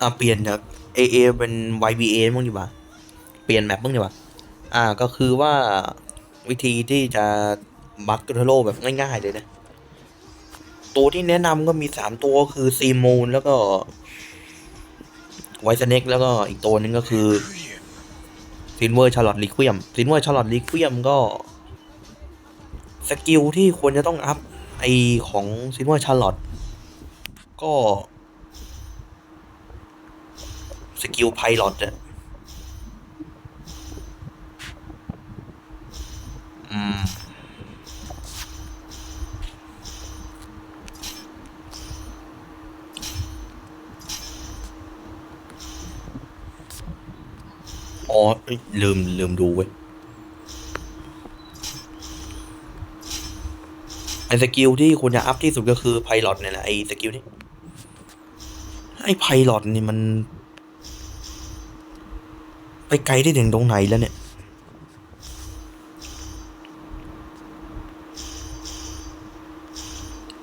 อ่าเปลี่ยนจาก AA เป็น YBA มั้งดีกว่า เปลี่ยนแมปมั้งดีกว่า อ่าก็คือว่าวิธีที่จะบัคโทโรแบบง่ายๆเลยนะ ตัวที่แนะนำก็มีสามตัวคือซีมูนแล้วก็ไวซ์เน็กแล้วก็อีกตัวนึงก็คือซินเวอร์ชาร์ลอตลิควียมซินเวอร์ชาร์ลอตลิควียมก็ สกิลที่ควรจะต้องอัพไอของซินเวอร์ชาร์ลอตก็ สกิลไพลอตอะอืม อ๋อ ลืม ลืมดูเว้ย ไอสกิลที่ควรจะอัพที่สุดก็คือไพลอตเนี่ยแหละไอสกิลนี้ไอไพลอตนี่มัน ไปไกลได้ถึงตรงไหนแล้วเนี่ย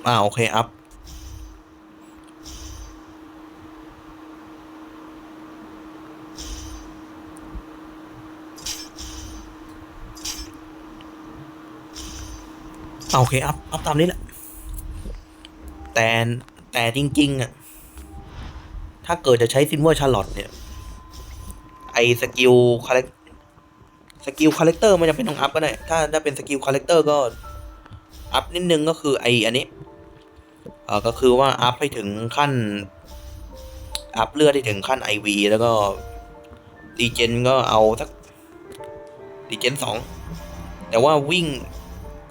อ่าโอเค อัพอ่าโอเค อัพ อัพตามนี้แหละ แต่แต่จริง ๆ อะ ถ้าเกิดจะใช้ซินเวอร์ชาร์ลอตเนี่ย ไอสกิลคาแรคสกิลคาแรคเตอร์มันจะเป็นต้องอัพก็ได้ ถ้าถ้าเป็นสกิลคาแรคเตอร์ก็อัพนิดนึงก็คือไออันนี้เออก็คือว่าอัพให้ถึงขั้น อัพเลือดให้ถึงขั้นไอวีแล้วก็ดีเจนก็เอาสักดีเจนสองแต่ว่าวิ่ง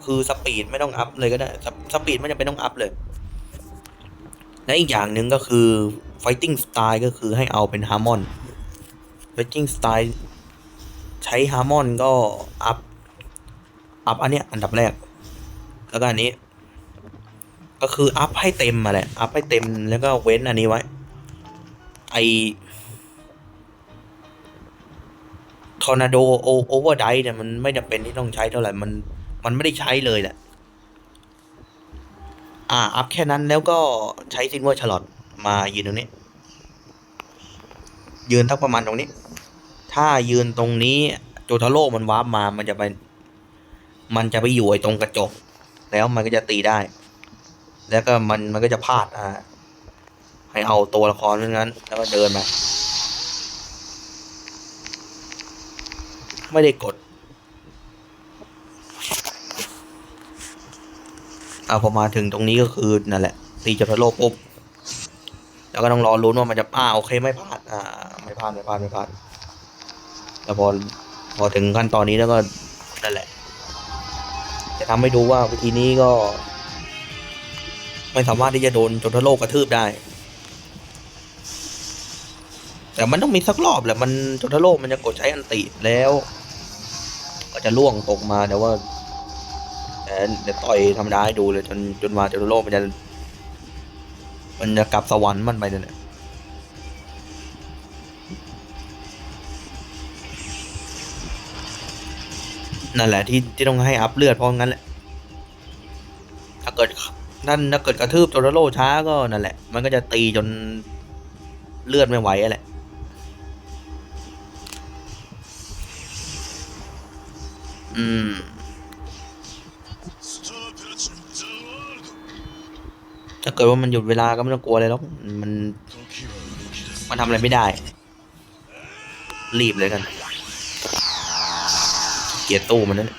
คือสปีดไม่ต้องอัพเลยก็ได้สสปีดไม่จำเป็นต้องอัพเลย และอีกอย่างหนึ่งก็คือ fighting style ก็คือให้เอาเป็นฮาร์มอน fighting style ใช้ฮาร์มอนก็อัพ อัพอันเนี้ยอันดับแรก แล้วก็อันนี้ ก็คืออัพให้เต็มมาแหละ อัพให้เต็มแล้วก็เว้นอันนี้ไว้ ไอทอร์นาโดโอเวอร์ไดเนี่ยมันไม่จำเป็นที่ต้องใช้เท่าไหร่ มันมันไม่ได้ใช้เลยแหละ อ่า อัพแค่นั้นแล้วก็ใช้ซินเวอร์ชลอตมายืนตรงนี้ ยืนทักประมาณตรงนี้ ถ้ายืนตรงนี้โจทาโร่มันวาร์ปมา มันจะไป มันจะไปอยู่ไอ้ตรงกระจก แล้วมันก็จะตีได้ แล้วก็มันมันก็จะพลาดอ่าให้เอาตัวละครนั้น แล้วก็เดินมาไม่ได้กดเอาพอมาถึงตรงนี้ก็คือนั่นแหละตีจับทะโลปุ๊บ แล้วก็ต้องรอลุ้นว่ามันจะอ่าโอเคไม่พลาดอ่าไม่พลาดไม่พลาดไม่พลาดแล้วพอพอถึงขั้นตอนนี้แล้วก็นั่นแหละ จะทำให้ดูว่าวิธีนี้ก็ ไม่สามารถที่จะโดนจนทโลกกระทืบได้ แต่มันต้องมีสักรอบแหละมันจนทะโลกมันจะกดใช้อันติแล้ว ก็จะล่วงตกมาแต่ว่าแต่เดี๋ยวต่อยธรรมดาให้ดูเลยจนจนมาจนโลกมันจะ มันจะกลับสวรรค์มันไปเนั่นแหละนั่นแหละที่ที่ต้องให้อัพเลือดเพราะงั้นแหละ ถ้าเกิดนั่นถ้าเกิดกระทืบโจโรโลช้าก็นั่นแหละ มันก็จะตีจนเลือดไม่ไหวแหละ อืม ถ้าเกิดว่ามันหยุดเวลาก็ไม่ต้องกลัวเลยหรอกมัน มันทำอะไรไม่ได้ รีบเลยกัน เกียร์ตู้มันนั่น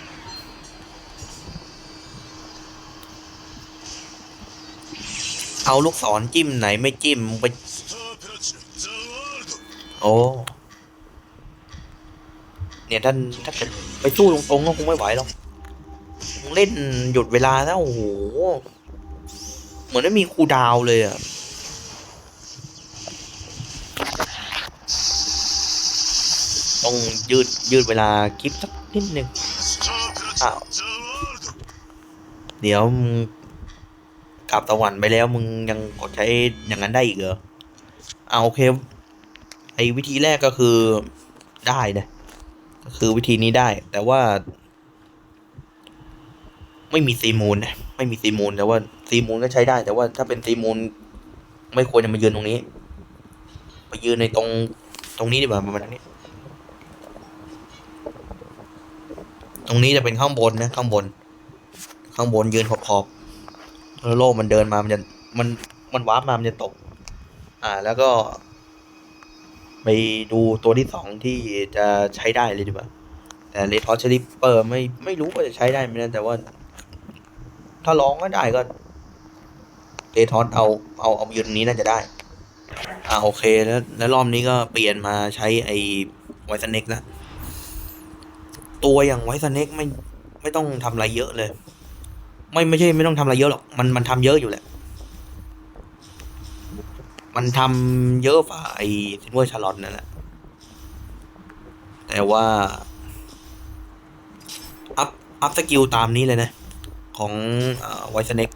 เอาลูกศรจิ้มไหนไม่จิ้มไปโอ้เนี่ยท่านถ้าเกิดไปสู้ตรงๆก็คงไม่ไหวหรอกเล่นหยุดเวลาแล้วโอ้โหเห มือนไม่มีคูดาวเลยอะต้องยืดยืดเวลาคลิปสักนิดนึงอ้าวเดี๋ยวมึงกลับตะวันไปแล้วมึงยังกดใช้อย่างนั้นได้อีกเหรอเอาโอเค ไอ้วิธีแรกก็คือได้นะก็คือวิธีนี้ได้ แต่ว่า ไม่มีซีมูลนะไม่มีซีมูลแต่ว่า ซีมูลก็ใช้ได้ แต่ว่าถ้าเป็นซีมูลไม่ควรจะมายืนตรงนี้ไปยืนในตรงตรงนี้ดีกว่าประมาณนี้ ตรงนี้จะเป็นข้างบนนะ ข้างบน ข้างบนยืนขอบขอบแล้วโลกมันเดินมา มันจะมันมันวาร์ปมา มันจะตก อ่า แล้วก็ ไปดูตัวที่สองที่จะใช้ได้เลยดีกว่า แต่เลทอชลิปเปอร์ไม่ไม่รู้ว่าจะใช้ได้ไหมนะแต่ว่า ถ้าลองก็ได้ก็ เลทอสเอาเอาเอายืนนี้น่าจะได้ อ่าโอเคแล้ว แล้วรอบนี้ก็เปลี่ยนมาใช้ไอไวซ์เน็กแล้วตัวอย่างไวซ์เน็กไม่ไม่ต้องทำอะไรเยอะเลย ไม่ไม่ใช่ไม่ต้องทำอะไรเยอะหรอกมันมันทำเยอะอยู่แหละ มันทำเยอะฝ่าไอซินเวอร์ชาร์ลอตนั่นแหละแต่ว่าอัพอัพสกิลตามนี้เลยนะ ของไวซ์เน็ก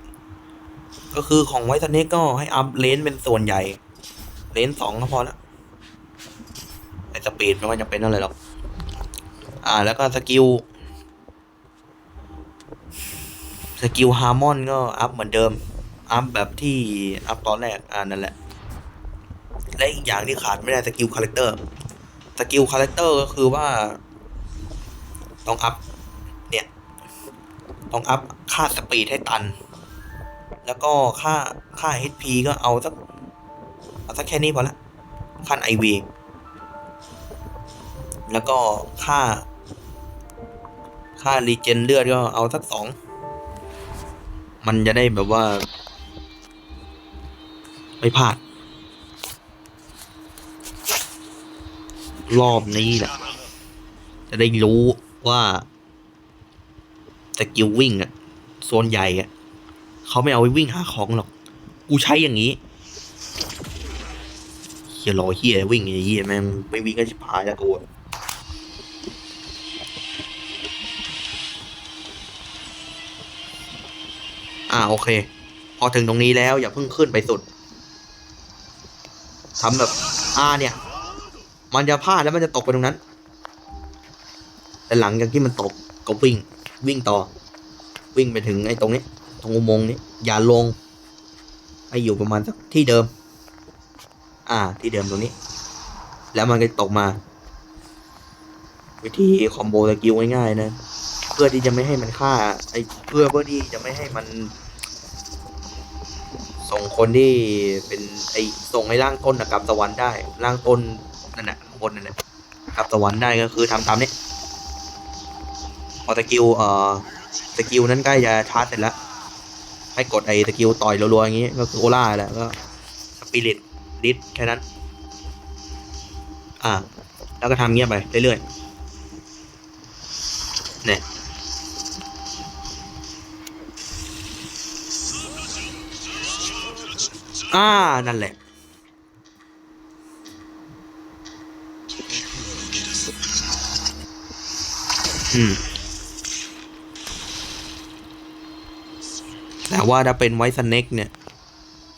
ก็คือของไวซ์เนกก็ให้อัพเลนเป็นส่วนใหญ่ เลนสองก็พอแล้วไอสปีดไม่ว่าจะเป็นอะไรหรอก อ่า แล้วก็สกิล สกิลฮาร์มอนก็อัพเหมือนเดิม อัพแบบที่อัพตอนแรก อ่านั่นแหละ และอีกอย่างที่ขาดไม่ได้สกิลคาแรคเตอร์ สกิลคาแรคเตอร์ก็คือว่า ต้องอัพ เนี่ย ต้องอัพค่าสปีดให้ตัน แล้วก็ค่าค่า HP ก็เอาสักเอาสักแค่นี้พอละค่าไอวีแล้วก็ค่า ค่ารีเจนเลือดก็เอาสักสอง มันจะได้แบบว่า ไม่พลาด รอบนี้แหละ จะได้รู้ว่าสกิลวิ่งอะโซนใหญ่อะ เขาไม่เอาไปวิ่งหาของหรอก กูใช้อย่างนี้เฮียรอเฮียวิ่งอย่างเฮียแม่งไม่วิ่งก็ชิบหายแล้วกูอะอ่าโอเค พอถึงตรงนี้แล้วอย่าเพิ่งขึ้นไปสุดทำแบบอ่าเนี่ย มันจะพลาดแล้วมันจะตกไปตรงนั้น แต่หลังจากที่มันตกก็วิ่งวิ่งต่อ วิ่งไปถึงไอ้ตรงนี้ ตรงอุโมงค์นี้ อย่าลงให้อยู่ประมาณสักที่เดิม อ่า ที่เดิมตรงนี้ แล้วมันก็ตกมา วิธีคอมโบสกิลง่ายๆนะ เพื่อที่จะไม่ให้มันฆ่า ไอ้เพื่อเพื่อที่จะไม่ให้มัน ส่งคนที่เป็นไอ้ส่งไอ้ร่างต้นนะกับสวรรค์ได้ร่างต้นนั่นแหละบนนั่นแหละกับสวรรค์ได้ก็คือทำตามนี้พอสกิลเอ่อสกิลนั้นใกล้จะชาร์จเสร็จแล้ว ให้กดไอ้สกิลต่อยรัวๆอย่างงี้ ก็คือโอล่าแหละก็สปิริตดิสแค่นั้น อ่า แล้วก็ทำเงี้ยไปเรื่อยๆเนี่ยอ่า นั่นแหละ อืม แต่ว่าถ้าเป็นไวท์สเน็กเนี่ย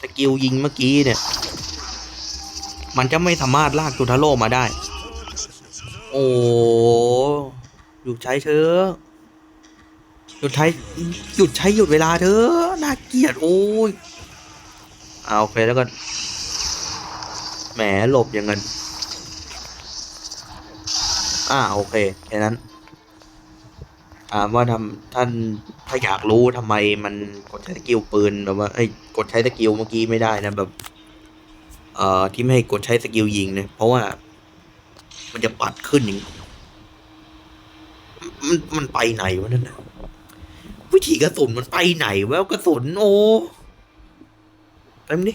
สกิลยิงเมื่อกี้เนี่ย มันจะไม่สามารถลากจูทาโร่มาได้ โอ้หยุดใช้เถอหยุดใช้หยุดใช้หยุดเวลาเถอน่าเกลียดโอ้ยเอาโอเคแล้วก็แหมหลบอย่างเงินอ่าโอเคแค่นั้น ถามว่าทำท่านถ้าอยากรู้ทำไมมันกดใช้สกิลปืนแบบว่าไอ้ยกดใช้สกิลเมื่อกี้ไม่ได้นะแบบ เอ่อที่ไม่ให้กดใช้สกิลยิงเนี่ยเพราะว่า มันจะปัดขึ้นอย่างมันมันไปไหนวะนั่นนะวิธีกระสุนมันไปไหนวะกระสุนโอ้เต็มดิ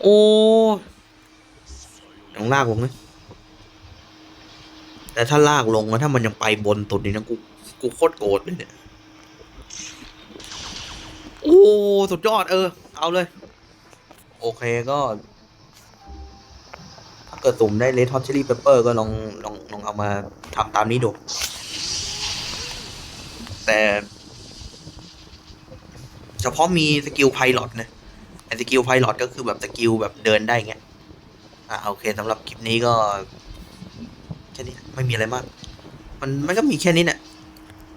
โอ้ต้องลากลงนะ แต่ถ้าลากลงอะถ้ามันยังไปบนตุดนี่นะกูกูโคตรโกรธเลยเนี่ยโอ้สุดยอดเออ เอาเลย โอเคก็ ถ้าเกิดสุ่มได้เลทอตเชอรี่เปเปอร์ก็ลองลองลองเอามาทำตามนี้ดู แต่ เฉพาะมีสกิลไพลอตนะไอสกิลไพลอตก็คือแบบสกิลแบบเดินได้เงี้ยอ่าโอเคสำหรับคลิปนี้ก็ ไม่มีอะไรมาก มันมันก็มีแค่นี้แหละ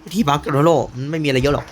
วิธีบักกับโรโลมันไม่มีอะไรเยอะหรอก